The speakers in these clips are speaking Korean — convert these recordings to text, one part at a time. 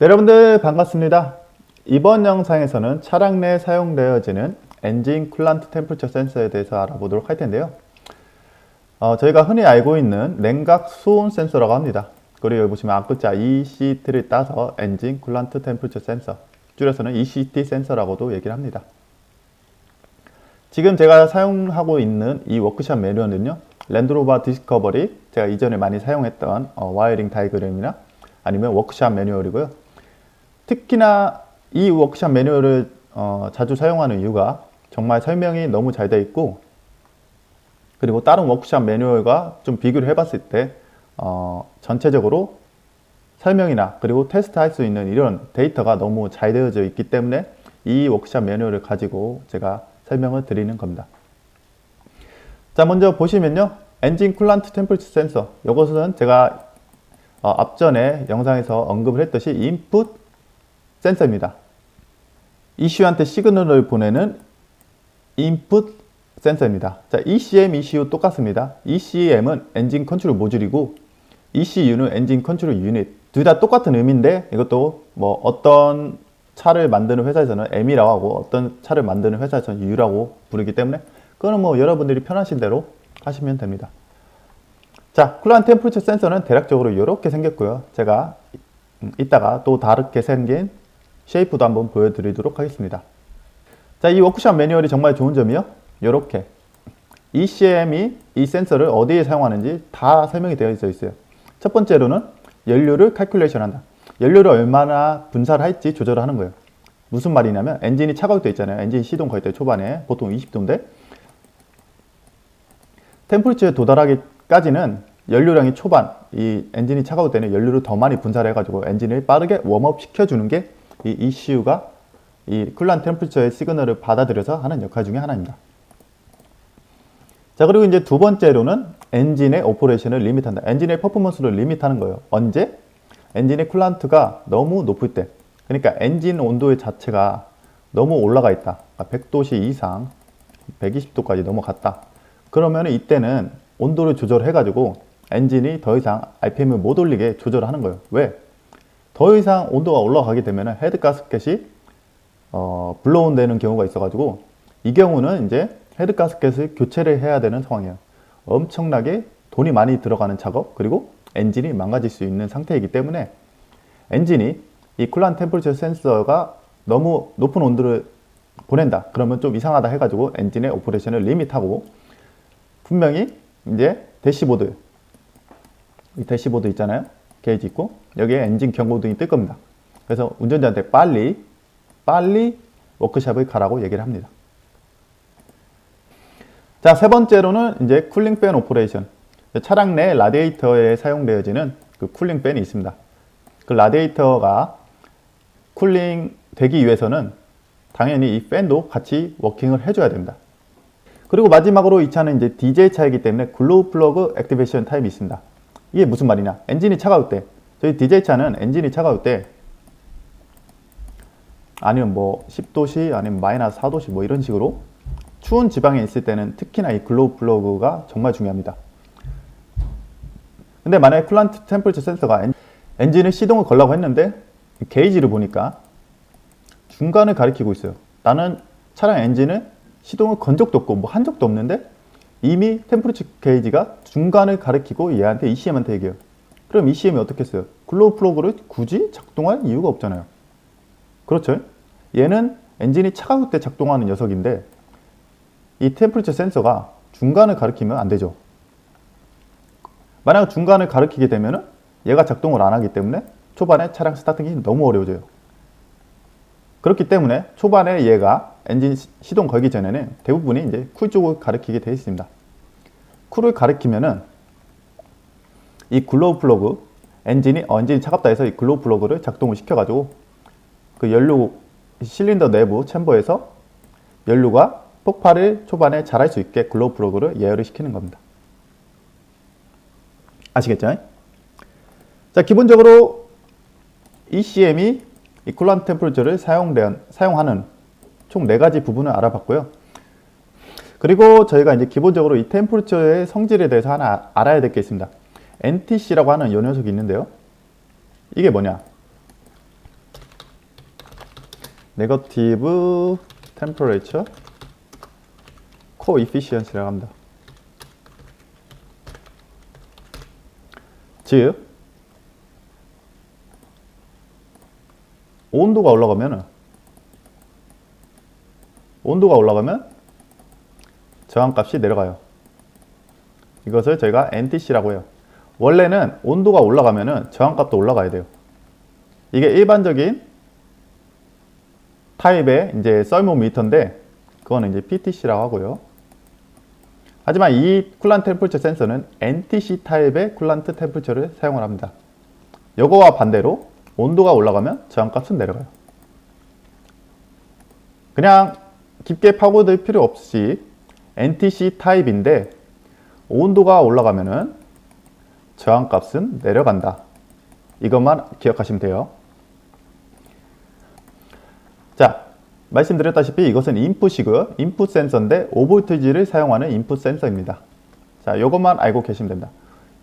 네, 여러분들 반갑습니다. 이번 영상에서는 차량 내 사용되어지는 엔진 쿨란트 템퍼처 센서에 대해서 알아보도록 할 텐데요. 어, 저희가 흔히 알고 있는 냉각 수온 센서라고 합니다. 그리고 여기 보시면 앞글자 ECT를 따서 엔진 쿨란트 템퍼처 센서, 줄여서는 ECT 센서라고도 얘기를 합니다. 지금 제가 사용하고 있는 이 워크샵 매뉴얼은요, 랜드로버 디스커버리, 제가 이전에 많이 사용했던 어, 와이어링 다이그램이나 아니면 워크샵 매뉴얼이고요. 특히나 이 워크샵 매뉴얼을 어, 자주 사용하는 이유가 정말 설명이 너무 잘 되어 있고 그리고 다른 워크샵 매뉴얼과 좀 비교를 해봤을 때 어, 전체적으로 설명이나 그리고 테스트 할 수 있는 이런 데이터가 너무 잘 되어져 있기 때문에 이 워크샵 매뉴얼을 가지고 제가 설명을 드리는 겁니다. 자 먼저 보시면요 엔진 쿨란트 템퍼처 센서 이것은 제가 어, 앞전에 영상에서 언급을 했듯이 인풋 센서입니다. ECU한테 시그널을 보내는 인풋 센서입니다. 자, ECM, ECU 똑같습니다. ECM은 엔진 컨트롤 모듈이고 ECU는 엔진 컨트롤 유닛. 둘 다 똑같은 의미인데 이것도 뭐 어떤 차를 만드는 회사에서는 M이라고 하고 어떤 차를 만드는 회사에서는 U라고 부르기 때문에 그거는 뭐 여러분들이 편하신 대로 하시면 됩니다. 자, 쿨란 템퍼처 센서는 대략적으로 이렇게 생겼고요. 제가 음, 이따가 또 다르게 생긴 쉐이프도 한번 보여드리도록 하겠습니다. 자, 이 워크샵 매뉴얼이 정말 좋은 점이요. 이렇게 ECM이 이 센서를 어디에 사용하는지 다 설명이 되어 있어요. 첫 번째로는 연료를 칼큘레이션 한다. 연료를 얼마나 분사를 할지 조절을 하는 거예요. 무슨 말이냐면 엔진이 차가울 때 있잖아요. 엔진 시동 걸 때 초반에 보통 20도인데 템퍼리처에 도달하기까지는 연료량이 초반 이 엔진이 차가울 때는 연료를 더 많이 분사를 해가지고 엔진을 빠르게 웜업 시켜주는 게 이 ECU가 이 쿨란 템퍼리처의 시그널을 받아들여서 하는 역할 중에 하나입니다. 자 그리고 이제 두 번째로는 엔진의 오퍼레이션을 리밋한다. 엔진의 퍼포먼스를 리밋하는 거예요. 언제? 엔진의 쿨란트가 너무 높을 때. 그러니까 엔진 온도의 자체가 너무 올라가 있다. 100도씨 이상, 120도까지 넘어갔다. 그러면 이때는 온도를 조절해가지고 엔진이 더 이상 RPM을 못 올리게 조절하는 거예요. 왜? 더 이상 온도가 올라가게 되면 헤드 가스켓이 어, 블로운 되는 경우가 있어가지고 이 경우는 이제 헤드 가스켓을 교체를 해야 되는 상황이에요. 엄청나게 돈이 많이 들어가는 작업 그리고 엔진이 망가질 수 있는 상태이기 때문에 엔진이 이 쿨란 템퍼처 센서가 너무 높은 온도를 보낸다. 그러면 좀 이상하다 해가지고 엔진의 오퍼레이션을 리밋하고 분명히 이제 대시보드 이 대시보드 있잖아요. 게이지 있고 여기에 엔진 경고등이 뜰 겁니다. 그래서 운전자한테 빨리 빨리 워크샵을 가라고 얘기를 합니다. 자, 세 번째로는 이제 쿨링 팬 오퍼레이션. 차량 내 라디에이터에 사용되어지는 그 쿨링 팬이 있습니다. 그 라디에이터가 쿨링 되기 위해서는 당연히 이 팬도 같이 워킹을 해줘야 됩니다. 그리고 마지막으로 이 차는 이제 디젤 차이기 때문에 글로우 플러그 액티베이션 타임이 있습니다. 이게 무슨 말이냐? 엔진이 차가울 때, 저희 디젤 차는 엔진이 차가울 때 아니면 뭐 10도씨 아니면 마이너스 4도씨 뭐 이런 식으로 추운 지방에 있을 때는 특히나 이 글로우 플러그가 정말 중요합니다. 근데 만약에 쿨란트 템퍼처 센서가 엔, 엔진을 시동을 걸라고 했는데 게이지를 보니까 중간을 가리키고 있어요. 나는 차량 엔진을 시동을 건 적도 없고 뭐 한 적도 없는데 이미 템퍼리처 게이지가 중간을 가리키고 얘한테 ECM한테 얘기해요. 그럼 ECM이 어떻게 했어요? 글로우 플러그를 굳이 작동할 이유가 없잖아요. 그렇죠? 얘는 엔진이 차가울 때 작동하는 녀석인데 이 템퍼리처 센서가 중간을 가리키면 안 되죠. 만약 중간을 가리키게 되면 얘가 작동을 안 하기 때문에 초반에 차량 스타팅이 너무 어려워져요. 그렇기 때문에 초반에 얘가 엔진 시동 걸기 전에는 대부분이 이제 쿨 쪽을 가리키게 되어 있습니다. 쿨을 가리키면은 이 글로우 플러그 엔진이 어, 엔진이 차갑다 해서 이 글로우 플러그를 작동을 시켜가지고 그 연료 실린더 내부 챔버에서 연료가 폭발을 초반에 잘할 수 있게 글로우 플러그를 예열을 시키는 겁니다. 아시겠죠? 자, 기본적으로 ECM이 이 쿨란트 템퍼리처를 사용된, 사용하는 총 네 가지 부분을 알아봤고요. 그리고 저희가 이제 기본적으로 이 템퍼리처의 성질에 대해서 하나 알아야 될 게 있습니다. NTC라고 하는 요 녀석이 있는데요. 이게 뭐냐? 네거티브 템퍼레이처 코이피시언시라고 합니다. 즉 온도가 올라가면 온도가 올라가면 저항값이 내려가요. 이것을 저희가 NTC라고 해요. 원래는 온도가 올라가면 저항값도 올라가야 돼요. 이게 일반적인 타입의 이제 썰모미터인데 그거는 이제 PTC라고 하고요. 하지만 이 쿨란트 템플처 센서는 NTC 타입의 쿨란트 템플처를 사용을 합니다. 이거와 반대로 온도가 올라가면 저항값은 내려가요. 그냥 깊게 파고들 필요 없이 NTC 타입인데 온도가 올라가면은 저항값은 내려간다. 이것만 기억하시면 돼요. 자, 말씀드렸다시피 이것은 인풋이고요. 인풋 센서인데 5V를 사용하는 인풋 센서입니다. 자, 이것만 알고 계시면 됩니다.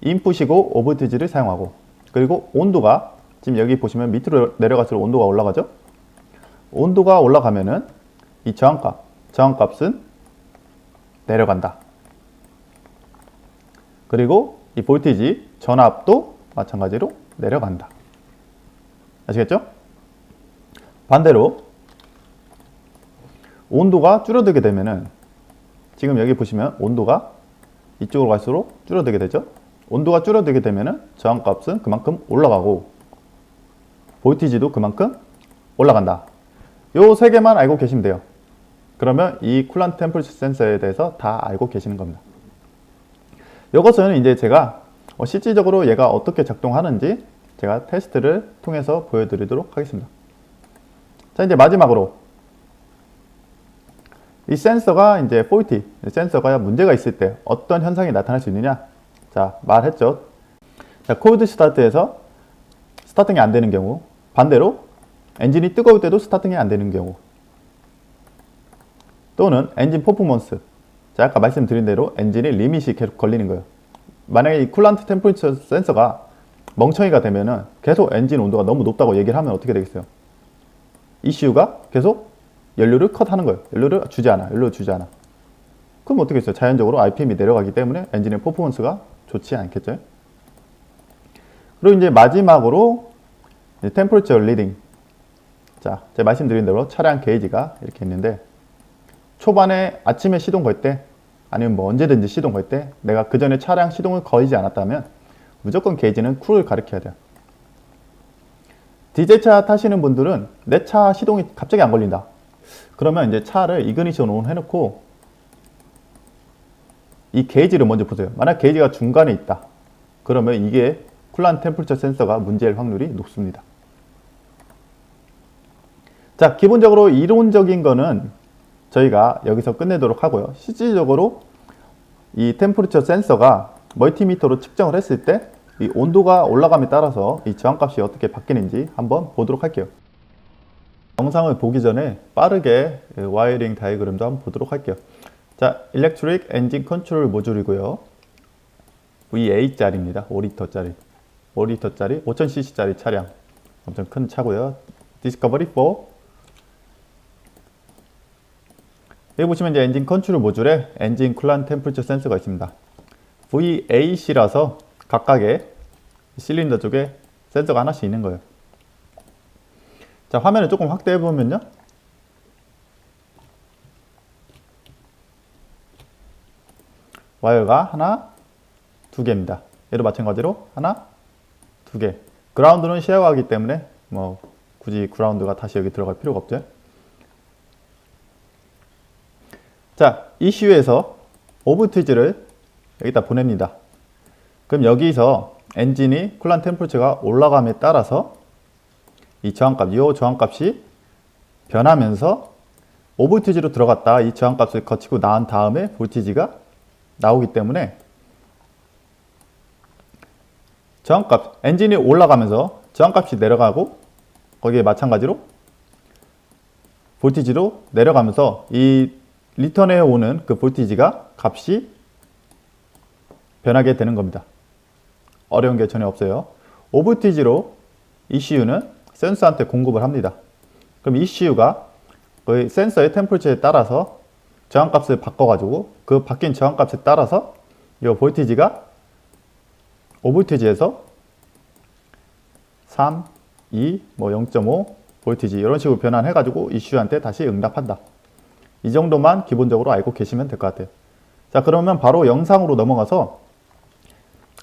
인풋이고 5V를 사용하고 그리고 온도가 지금 여기 보시면 밑으로 내려갈수록 온도가 올라가죠. 온도가 올라가면은 이 저항값, 저항값은 내려간다. 그리고 이 볼티지 전압도 마찬가지로 내려간다. 아시겠죠? 반대로 온도가 줄어들게 되면은 지금 여기 보시면 온도가 이쪽으로 갈수록 줄어들게 되죠. 온도가 줄어들게 되면은 저항값은 그만큼 올라가고 볼티지도 그만큼 올라간다. 요 세 개만 알고 계시면 돼요. 그러면 이 쿨란트 템퍼처 센서에 대해서 다 알고 계시는 겁니다. 이것은 이제 제가 어, 실질적으로 얘가 어떻게 작동하는지 제가 테스트를 통해서 보여드리도록 하겠습니다. 자, 이제 마지막으로 이 센서가 이제 폴티, 센서가 문제가 있을 때 어떤 현상이 나타날 수 있느냐? 자, 말했죠. 자, 콜드 스타트에서 스타팅이 안 되는 경우, 반대로 엔진이 뜨거울 때도 스타팅이 안 되는 경우, 또는 엔진 퍼포먼스. 자, 아까 말씀드린 대로 엔진이 리밋이 계속 걸리는 거예요. 만약에 이 쿨란트 템퍼리처 센서가 멍청이가 되면은 계속 엔진 온도가 너무 높다고 얘기를 하면 어떻게 되겠어요? ECU가 계속 연료를 컷하는 거예요. 연료를 주지 않아. 연료를 주지 않아. 그럼 어떻게 했어요? 자연적으로 RPM이 내려가기 때문에 엔진의 퍼포먼스가 좋지 않겠죠? 그리고 이제 마지막으로 템퍼리처 리딩. 자, 제가 말씀드린 대로 차량 게이지가 이렇게 있는데 초반에 아침에 시동 걸 때 아니면 뭐 언제든지 시동 걸 때 내가 그 전에 차량 시동을 걸지 않았다면 무조건 게이지는 쿨을 가리켜야 돼요. 디젤차 타시는 분들은 내 차 시동이 갑자기 안 걸린다. 그러면 이제 차를 이그니션 온 해놓고 이 게이지를 먼저 보세요. 만약 게이지가 중간에 있다. 그러면 이게 쿨란 템플처 센서가 문제일 확률이 높습니다. 자, 기본적으로 이론적인 거는 저희가 여기서 끝내도록 하고요. 실질적으로 이 템퍼리처 센서가 멀티미터로 측정을 했을 때 이 온도가 올라감에 따라서 이 저항값이 어떻게 바뀌는지 한번 보도록 할게요. 영상을 보기 전에 빠르게 와이어링 다이그램도 한번 보도록 할게요. 자, 일렉트릭 엔진 컨트롤 모듈이고요. V8짜리입니다. 5리터짜리. 5리터짜리, 5000cc짜리 차량. 엄청 큰 차고요. 디스커버리 4 여기 보시면 이제 엔진 컨트롤 모듈에 엔진 쿨란 템퍼처 센서가 있습니다. V8이라서 각각의 실린더 쪽에 센서가 하나씩 있는 거예요. 자, 화면을 조금 확대해 보면요. 와이어가 하나, 두 개입니다. 얘도 마찬가지로 하나, 두 개. 그라운드는 쉐어하기 때문에 뭐 굳이 그라운드가 다시 여기 들어갈 필요가 없죠. 자, 이슈에서 오브티즈를 여기다 보냅니다. 그럼 여기서 엔진이 쿨란 템퍼처가 올라감에 따라서 이 저항값, 이 저항값이 변하면서 오볼티지로 들어갔다 이 저항값을 거치고 나온 다음에 볼티지가 나오기 때문에 저항값, 엔진이 올라가면서 저항값이 내려가고 거기에 마찬가지로 볼티지로 내려가면서 이 리턴에 오는 그 볼티지가 값이 변하게 되는 겁니다. 어려운 게 전혀 없어요. 오볼티지로 ECU는 센서한테 공급을 합니다. 그럼 ECU가 그 센서의 템퍼처에 따라서 저항값을 바꿔가지고 그 바뀐 저항값에 따라서 이 볼티지가 5볼티지에서 3, 2, 뭐 0.5 볼티지 이런 식으로 변환해가지고 ECU한테 다시 응답한다. 이 정도만 기본적으로 알고 계시면 될 것 같아요. 자 그러면 바로 영상으로 넘어가서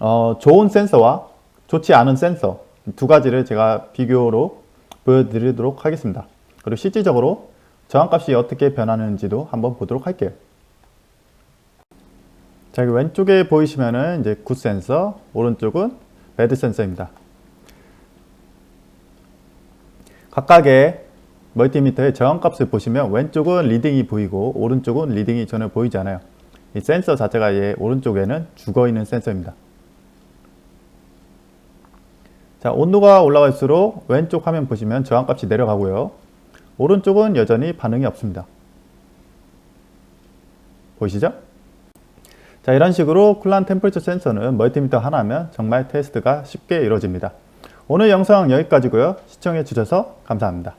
어, 좋은 센서와 좋지 않은 센서 두 가지를 제가 비교로 보여드리도록 하겠습니다. 그리고 실질적으로 저항값이 어떻게 변하는지도 한번 보도록 할게요. 자, 여기 왼쪽에 보이시면은 이제 굿 센서, 오른쪽은 배드 센서입니다. 각각의 멀티미터의 저항값을 보시면 왼쪽은 리딩이 보이고 오른쪽은 리딩이 전혀 보이지 않아요. 이 센서 자체가 얘 오른쪽에는 죽어 있는 센서입니다. 자, 온도가 올라갈수록 왼쪽 화면 보시면 저항값이 내려가고요. 오른쪽은 여전히 반응이 없습니다. 보이시죠? 자, 이런 식으로 쿨란 템퍼처 센서는 멀티미터 하나면 정말 테스트가 쉽게 이루어집니다. 오늘 영상 여기까지고요. 시청해 주셔서 감사합니다.